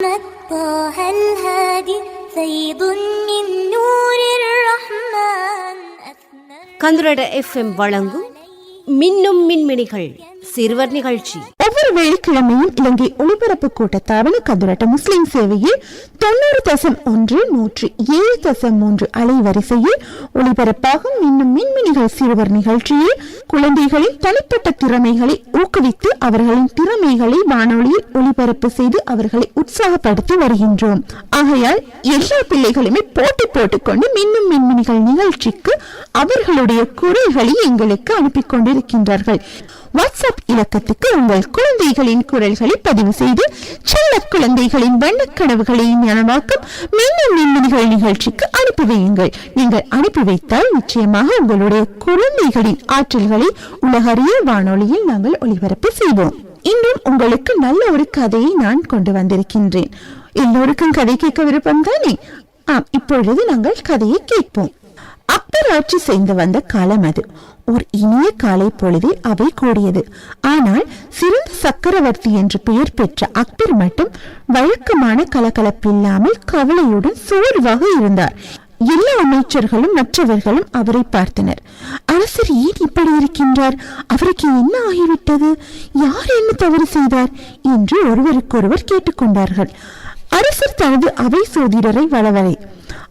طه الهادي فيض من نور الرحمن أثنى கந்துரட FM வழங்கும் மின்னும் மின்மினிகள் சிறுவர் நிகழ்ச்சி ஒவ்வொரு வெள்ளிக்கிழமையும் இலங்கை ஒளிபரப்பு கூட்டத்தாவன கதுரட்ட முஸ்லிம் சேவையில் தொண்ணூறு தசம் ஒன்று நூற்று ஏழு தசம் மூன்று அலைவரிசையில் ஒளிபரப்பாகும். இன்னும் மின்மினிகள் சிறுவர் நிகழ்ச்சியில் குழந்தைகளின் தனிப்பட்ட திறமைகளை ஊக்குவித்து அவர்களின் திறமைகளை வானொலியில் ஒளிபரப்பு செய்து அவர்களை உற்சாகப்படுத்தி வருகின்றோம். ஆகையால் எல்லா பிள்ளைகளுமே போட்டி போட்டுக்கொண்டு மின்னும் மின்மினிகள் நிகழ்ச்சிக்கு அவர்களுடைய குரல்களை எங்களுக்கு அனுப்பி கொண்டிருக்கின்றார்கள். வாட்ஸ்அப் இலக்கத்துக்கு உங்கள் குழந்தைகளின் குரல்களை பதிவு செய்து செல்ல குழந்தைகளின் வண்ணக் கனவுகளை ஞானமாக்கும் மின்னும் மின்மினிகள் நிகழ்ச்சிக்கு அனுப்பி வையுங்கள். நீங்கள் அனுப்பி வைத்தால் நிச்சயமாக உங்களுடைய குழந்தைகளின் ஆற்றல்களை உலகறிய வானொலியில் நாங்கள் ஒளிபரப்பு செய்வோம். இன்றும் உங்களுக்கு நல்ல ஒரு கதையை நான் கொண்டு வந்திருக்கின்றேன். எல்லோருக்கும் கதை கேட்க விருப்பம் தானே? ஆம் இப்பொழுது நாங்கள் கதையை கேட்போம். அப்பராட்சி செய்து வந்த காலம் அது. ஒரு இனிய காலை பொழுதே அவை கூடியது. ஆனால் சிறந்த சக்கரவர்த்தி என்று பெயர் பெற்ற அக்பர் மட்டும் வழக்கமான கலகலப்பில்லாமல் கவலையுடன் சோர்வாக இருந்தார். எல்லா அமைச்சர்களும் மற்றவர்களும் அவரை பார்த்தனர். அரசர் ஏன் இப்படி இருக்கின்றார்? அவருக்கு என்ன ஆகிவிட்டது? யார் என்ன தவறு செய்தார்? என்று ஒருவருக்கொருவர் கேட்டுக்கொண்டார்கள். அரசர் தனது அவை சோதிடரை வரவழை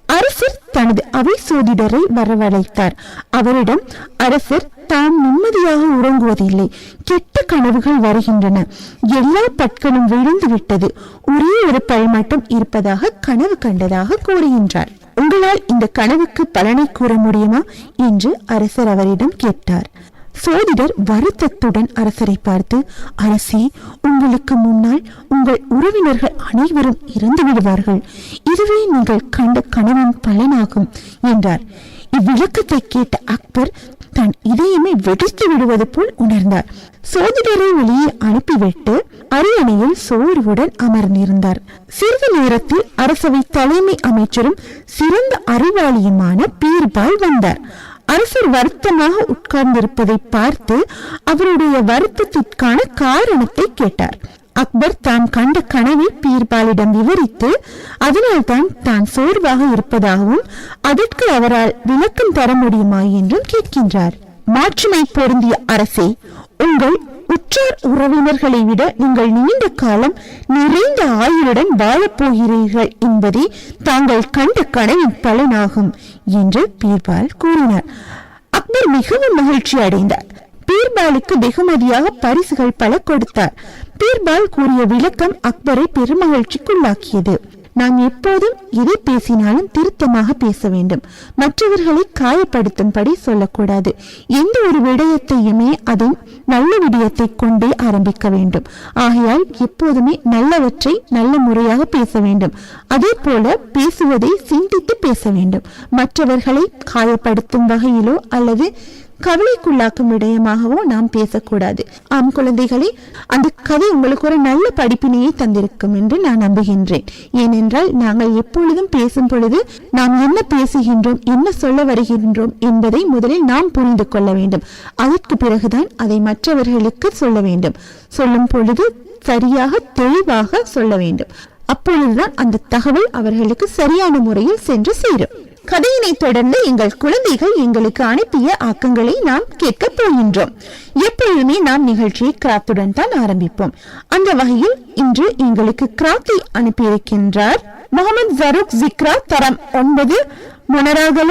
அரசர் தனது அவை சோதிடரை வரவழைத்தார். அவரிடம் அரசர் தாம் நிம்மதியாக உறங்குவதில்லை. கெட்ட கனவுகள் வருகின்றன. எல்லா பட்களும் விழுந்து விட்டது. ஒரே ஒரு பரிமாட்டம் இருப்பதாக கனவு கண்டதாக கூறுகின்றார். உங்களால் இந்த கனவுக்கு பலனை கூற முடியுமா? என்று அரசர் அவரிடம் கேட்டார். சோதிடர் வருத்தத்துடன் அரசரை பார்த்து அரசே உங்களுக்கு முன்னால் உங்கள் உறவினர்கள் அனைவரும் இறந்து விடுவார்கள். இதுவே நீங்கள் கண்ட கனவின் பலனாகும் என்றார். இவ்விளக்கத்தை கேட்ட அக்பர் தன் இதயமே வெடித்து விடுவது போல் உணர்ந்தார். சோதிடரை வெளியே அனுப்பிவிட்டு அரியணையில் சோர்வுடன் அமர்ந்திருந்தார். சிறிது நேரத்தில் அரசவை தலைமை அமைச்சரும் சிறந்த அறிவாளியுமான பீர்பால் வந்தார். அரசர் வருத்தமாக உட்கார்ந்திருப்பதை பார்த்து அவருடைய வருத்தத்திற்கான காரணத்தை கேட்டார். அக்பர் தாம் கண்ட கனவை பீர்பாலிடம் விவரித்து அதனால்தான் தான் சோர்வாக இருப்பதாகவும் அதற்கு அவரால் விளக்கம் தர முடியுமா என்றும் கேட்கின்றார். மாற்றுமை பொருந்திய அரசே உங்கள் உற்றார் உறவினர்களை விட நீங்கள் நீண்ட காலம் நிறைந்த ஆயுளுடன் வாழப் போகிறீர்கள் என்பதே தாங்கள் கண்ட கனவின் பலனாகும் என்று பீர்பால் கூறினார். அக்பர் மிகவும் மகிழ்ச்சி அடைந்தார். பீர்பாலுக்கு வெகுமதியாக பரிசுகள் பல கொடுத்தார். பீர்பால் கூறிய விளக்கம் அக்பரை பெருமகிழ்ச்சிக்குள்ளாக்கியது. நாம் எப்போதும் எதை பேசினாலும் திருத்தமாக பேச வேண்டும். மற்றவர்களை காயப்படுத்தும்படி சொல்லக்கூடாது. எந்த ஒரு விடயத்தையுமே அதன் நல்ல விடயத்தை கொண்டே ஆரம்பிக்க வேண்டும். ஆகையால் எப்போதுமே நல்லவற்றை நல்ல முறையாக பேச வேண்டும். அதே போல பேசுவதை சிந்தித்து பேச வேண்டும். மற்றவர்களை காயப்படுத்தும் வகையிலோ அல்லது கவலைக்குள்ளாக்கும் விடயமாகவும் நாம் பேசக்கூடாது. ஆம் குழந்தைகளே அந்த கதை உங்களுக்கு ஒரு நல்ல படிப்பினையை தந்திருக்கும் என்று நான் நம்புகின்றேன். ஏனென்றால் நாங்கள் எப்பொழுதும் பேசும் பொழுது நாம் என்ன பேசுகின்றோம் என்ன சொல்ல வருகின்றோம் என்பதை முதலில் நாம் புரிந்து கொள்ள வேண்டும். அதற்கு பிறகுதான் அதை மற்றவர்களுக்கு சொல்ல வேண்டும். சொல்லும் பொழுது சரியாக தெளிவாக சொல்ல வேண்டும். அப்பொழுதுதான் அந்த தகவல் அவர்களுக்கு சரியான முறையில் சென்று சேரும். கதையினை தொடர்ந்து எங்கள் குழந்தைகள் எங்களுக்கு அனுப்பிய ஆக்கங்களை நாம் கேட்க போகின்றோம் எப்பொழுதுமே நாம் நிகழ்ச்சியை கிராத்துடன் தான் ஆரம்பிப்போம் அந்த வகையில் இன்று எங்களுக்கு கிராத்தை அனுப்பியிருக்கின்றார் முகமது ஜருக் ஜிக்ரா தரம் ஒன்பது முனராகல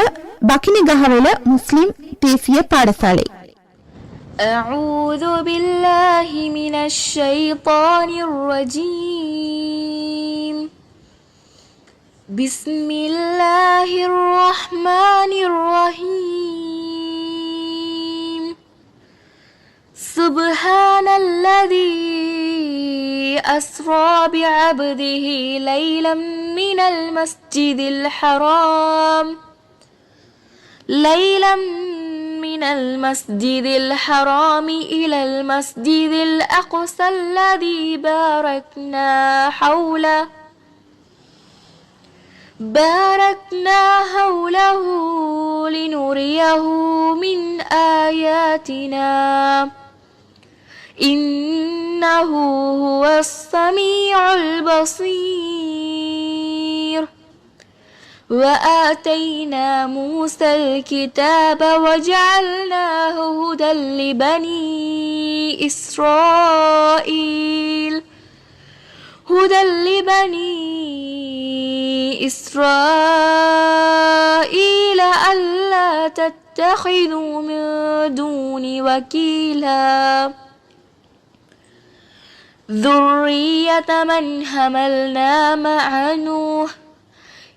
பக்கினிகஹவல முஸ்லிம் தேசிய பாடசாலை أعوذ بالله من الشيطان الرجيم بسم الله الرحمن الرحيم سبحان الذي أسرى بعبده ليلا من المسجد الحرام ليلا من المسجد الحرام إلى المسجد الأقصى الذي باركنا حوله باركنا حوله لنريه من آياتنا. إن إنه هو السميع البصير. وآتينا موسى الكتاب وجعلناه هدى لبني إسرائيل. هدى لبني إسرائيل ألا تتخذوا من دوني وكيلا. ذرية من حملنا مع نوح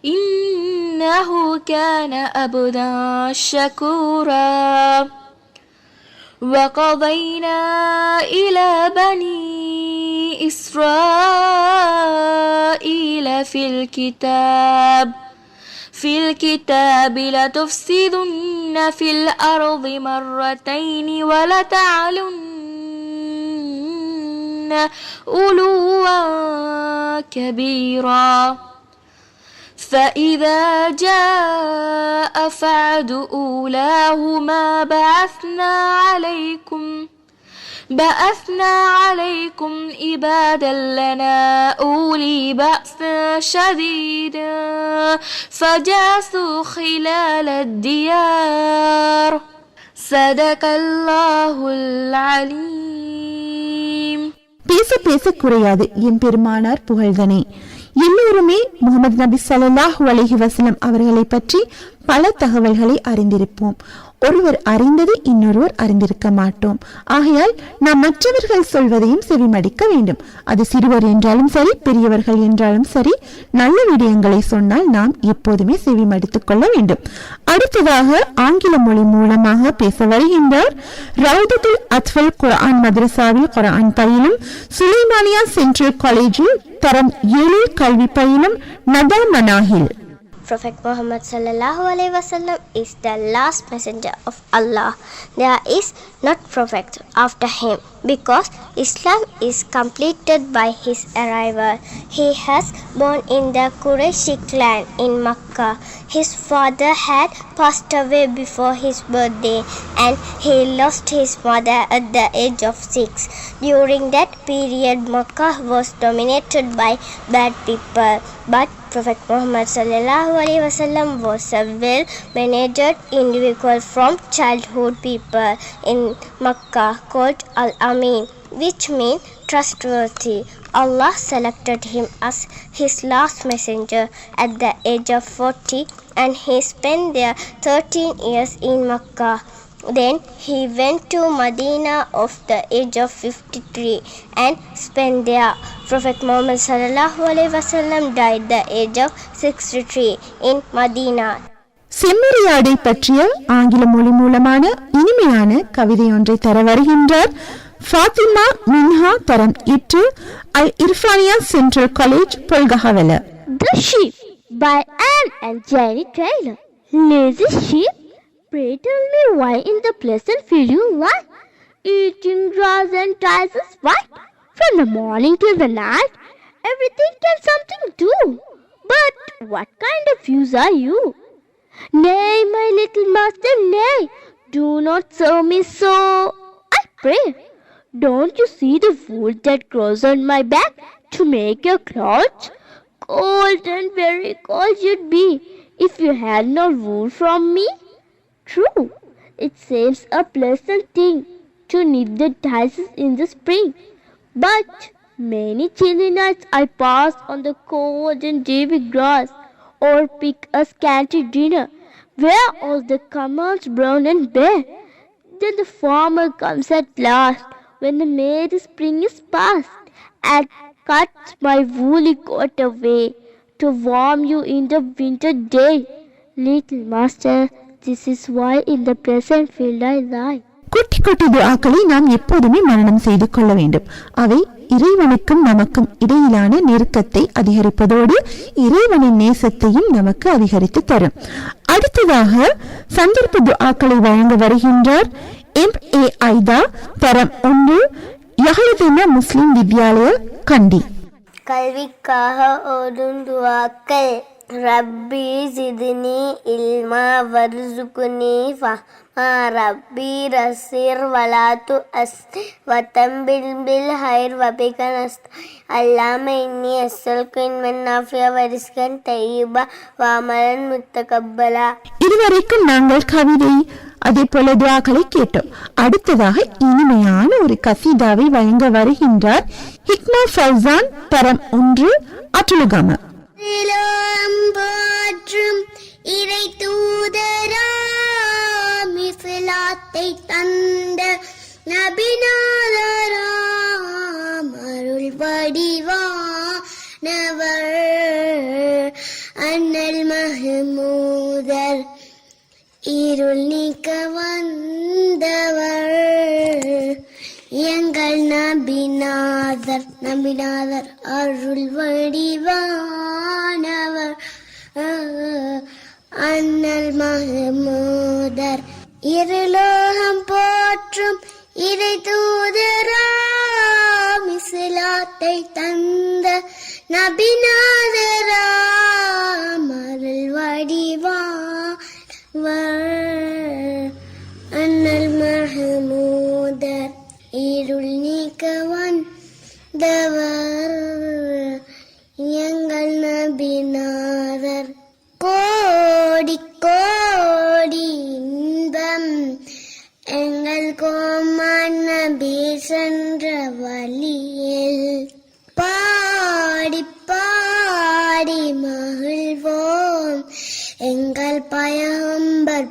إنه كان أبدا شكورا. وقضينا إلى بني إسرائيل في الكتاب في الكتاب لتفسدن في الأرض مرتين ولتعلن علوا كبيرا. فإذا جاء فعد أولاهما بعثنا عليكم بعثنا عليكم عبادا لنا أولي بأس شديد فجاسوا خلال الديار صدق الله العليم பேச பேச குறையாது என் பெருமானார் புகழ்தனே எல்லோருமே முகமது நபி ஸல்லல்லாஹு அலைஹி வஸல்லம் அவர்களை பற்றி பல தகவல்களை அறிந்திருப்போம் ஒருவர் அறிந்தது இன்னொருவர் அறிந்திருக்க மாட்டோம். ஆகையால் நாம் மற்றவர்கள் சொல்வதையும் செவிமடிக்க வேண்டும். அது சிறுவர் என்றாலும் சரி பெரியவர்கள் என்றாலும் சரி நல்ல விடயங்களை சொன்னால் நாம் எப்போதுமே செவிமடித்துக் கொள்ள வேண்டும். அடுத்ததாக ஆங்கில மொழி மூலமாக பேச வருகின்றார். ரவுதத்துல் அத்வல் குரான் மதரசாவில் குரான் பயிலும் சுலைமானியா சென்ட்ரல் காலேஜில் தரம் ஏழில் கல்வி பயிலும் நதா மனாஹில். Prophet Muhammad sallallahu alaihi wasallam is the last messenger of Allah. There is not prophet after him because Islam is completed by his arrival. He has born in the Qurayshi clan in Makkah. His father had passed away before his birthday and he lost his mother at the age of six. During that period, Makkah was dominated by bad people. But Prophet Muhammad was a well-managed individual from childhood people in Makkah called Al-Amin, which means trustworthy. Allah selected him as his last messenger at the age of 40 and he spent there 13 years in Makkah. Then he went to Medina of the age of 53 and spent there. Prophet Muhammad died the age of 63 in Medina. செம்மறியாடை பற்றிய ஆங்கில மொழி மூலமான இனிமையான கவிதை ஒன்றை தர வருகின்றார் ஃபாத்திமா மின்ஹா தரம் இட்டு Al Irfaniya central college Polgahawela The Sheep by Anne and Jenny Taylor. Lazy sheep, pray tell me why in the pleasant field you lie, eating grass and ties is white. From the morning till the night, everything can something do. But what kind of fuse are you? Nay, my little master, nay, do not serve me so. I pray. Don't you see the wool that grows on my back to make your clothes? Cold and very cold you'd be if you had no wool from me. True, it seems a pleasant thing to knit the ties in the spring. But many chilly nights I pass on the cold and dewy grass, or pick a scanty dinner, where all the commands brown and bare. Then the farmer comes at last, when the merry spring is past, and cuts my woolly coat away to warm you in the winter day. Little master, this is why in the present field I lie. குட்டி குட்டி துஆக்களை நாம் எப்போதுமே மரணம் செய்து கொள்ள வேண்டும். அவை இறைவனுக்கும் நமக்கும் இடையிலான நெருக்கத்தை அதிகரிப்பதோடு இறைவனின் நேசத்தையும் நமக்கு அதிகரித்து தரும். அடுத்ததாக சந்தர்ப்ப துஆக்களை வழங்க வருகின்றார். எம் ஏ ஐதா தரம் ஒன்று யஹலுதீன முஸ்லிம் வித்யாலய கண்டி. கல்விக்காக ஓடும் துவாக்கள் ரப்பி சிதினி இல்மா வர்சுகுனி ஃபஹ்மா ரப்பி ரசீர் வலாத்து அஸ்தி வத்தம் பில் பில் ஹைர் வபிகன் அஸ் அல்லாம இன்னி அஸ்ஸல் அஸ்ஸல்கு இன்வன் நாஃபியா வரிஸ்கன் தையிபா. வாமலன் முத்தகப்பலா. இதுவரைக்கும் நாங்கள் கவிதை அதே போல துவாக்களை கேட்டோம். அடுத்ததாக இனிமையான ஒரு கசீதாவை வழங்க வருகின்றார் ஹிக்மா ஃபௌசான் தரம் ஒன்று அட்டுலுகாமா நபிநாதராம் அருள் வடிவானவர் அண்ணல் மகமூதர் இருள் நீக்க வந்தவர். எங்கள் நபிநாதர் நபிநாதர் அருள் வடிவானவர். அண்ணல் மகமூதர் இருலோகம் போற்றும் இறை தூதராம் இஸ்லாத்தை தந்த நபிநாதராம் அருள் வடிவானவர். அண்ணல் மஹமூதர் இருள் நீக்கவன் தவர். எங்கள் நபிநாதர்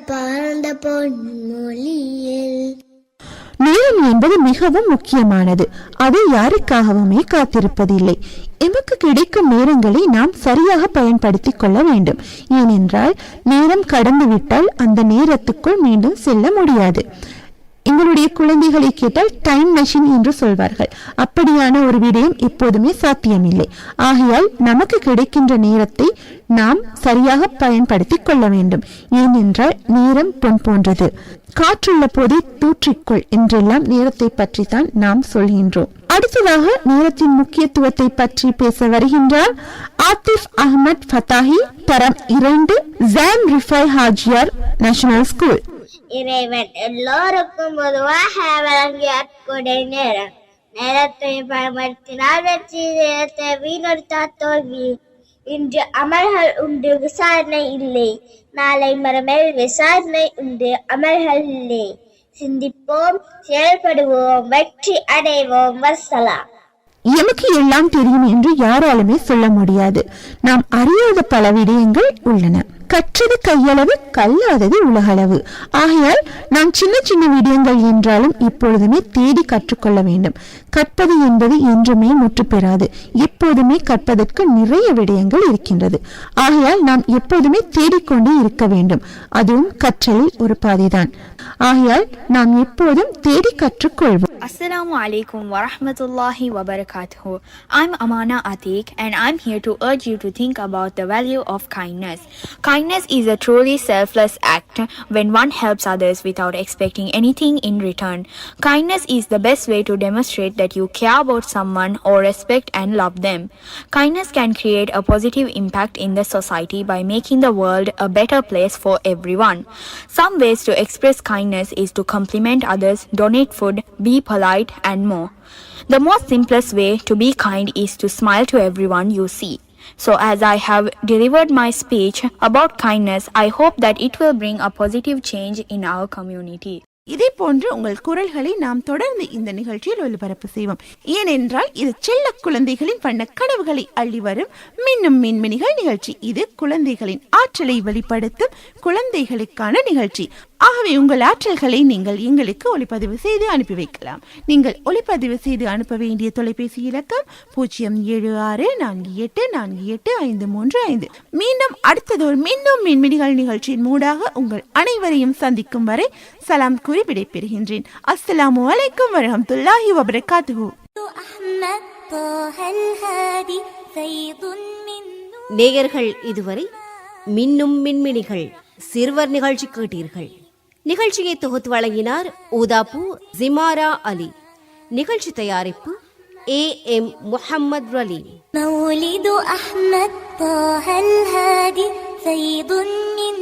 பறந்த பொன்மொழியில். நேரம் என்பது மிகவும் முக்கியமானது. அது யாருக்காகவுமே காத்திருப்பதில்லை. எமக்கு கிடைக்கும் நேரங்களை நாம் சரியாக பயன்படுத்திக் கொள்ள வேண்டும். ஏனென்றால் நேரம் கடந்துவிட்டால் அந்த நேரத்துக்குள் மீண்டும் செல்ல முடியாது. எங்களுடைய குழந்தைகளை கேட்டால் டைம் மெஷின் என்று சொல்வார்கள். அப்படியான ஒரு விடயம் எப்போதுமே சாத்தியமில்லை. ஆகையால் நமக்கு கிடைக்கின்ற நேரத்தை நாம் சரியாக பயன்படுத்திக் கொள்ள வேண்டும். ஏனென்றால் நேரம் பொன் போன்றது. காற்றுள்ள போதே தூற்றிக்கொள் என்றெல்லாம் நேரத்தை பற்றி தான் நாம் சொல்கின்றோம். அடுத்ததாக நேரத்தின் முக்கியத்துவத்தை பற்றி பேச வருகின்றார் ஆத்திஃப் அஹ்மத் ஃபத்தாஹி தரம் இரண்டு ஜாம் ரிஃபை ஹாஜியார் நேஷனல் ஸ்கூல் இறைவன் எல்லோருக்கும் பொதுவாக வழங்கிய அற்கொடை நேரம். நேரத்தை பயன்படுத்தினால் வெற்றி நேரத்தை வீணடித்தால் தோல்வி. இன்று அமல்கள் உண்டு விசாரணை இல்லை. நாளை மறுமேல் விசாரணை உண்டு அமல்கள் இல்லை. சிந்திப்போம் செயல்படுவோம் வெற்றி அடைவோம் வசலாம் எமக்கு எல்லாம் தெரியும் என்று யாராலுமே சொல்ல முடியாது. நாம் அறியாத பல விடயங்கள் உள்ளன. கற்றது கையளவு கல்லாதது உலகளவு. ஆகையால் நாம் சின்ன சின்ன விடயங்கள் என்றாலும் இப்பொழுதுமே தேடி கற்றுக்கொள்ள வேண்டும். கற்பது என்பது என்றுமே முற்று பெறாது. எப்போதுமே கற்பதற்கு நிறைய விடயங்கள் இருக்கின்றது. ஆகையால் நாம் எப்போதுமே தேடிக்கொண்டே இருக்க வேண்டும். அதுவும் கற்றலில் ஒரு பாதைதான். ஆகையால் நாம் எப்போதும் தேடி கற்றுக்கொள்வோம். Assalamu alaikum wa rahmatullahi wa barakatuh. I'm Amana Atik and I'm here to urge you to think about the value of kindness. Kindness is a truly selfless act when one helps others without expecting anything in return. Kindness is the best way to demonstrate that you care about someone or respect and love them. Kindness can create a positive impact in the society by making the world a better place for everyone. Some ways to express kindness is to compliment others, donate food, be polite, polite, and more. The most simplest way to be kind is to smile to everyone you see. So, as I have delivered my speech about kindness, I hope that it will bring a positive change in our community. இதே போன்று உங்கள் குரல்களை நாம் தொடர்ந்து இந்த நிகழ்ச்சியில் ஒலிபரப்பு செய்வோம் ஏனென்றால் இது செல்ல குழந்தைகளின் வண்ண கனவுகளை அள்ளி வரும் மின்னும் மின்மினிகள் நிகழ்ச்சி இது குழந்தைகளின் ஆற்றலை வெளிப்படுத்தும் குழந்தைகளுக்கான நிகழ்ச்சி ஆகவே உங்கள் ஆற்றல்களை நீங்கள் எங்களுக்கு ஒளிப்பதிவு செய்து அனுப்பி வைக்கலாம். நீங்கள் ஒளிப்பதிவு செய்து அனுப்ப வேண்டிய தொலைபேசி இலக்கம் பூஜ்ஜியம் ஏழு ஆறு நான்கு எட்டு நான்கு எட்டு ஐந்து மூன்று ஐந்து. மீண்டும் அடுத்ததோர் மீண்டும் மின்மினிகள் நிகழ்ச்சியின் மூடாக உங்கள் அனைவரையும் சந்திக்கும் வரை சலாம் கூறி விடைபெறுகின்றேன். அஸ்லாம் வலைக்கம் வரமத்துல்லாஹி வபரகாத்து நேயர்கள் இதுவரை மின்னும் மின்மினிகள் சிறுவர் நிகழ்ச்சி கேட்டீர்கள். நிகழ்ச்சியை தொகுத்து வழங்கினார் ஊதாப்பு ஜிமாரா அலி நிகழ்ச்சி தயாரிப்பு ஏ எம் முஹம்மது ரலீம் مولد أحمد طه الهادي فيض من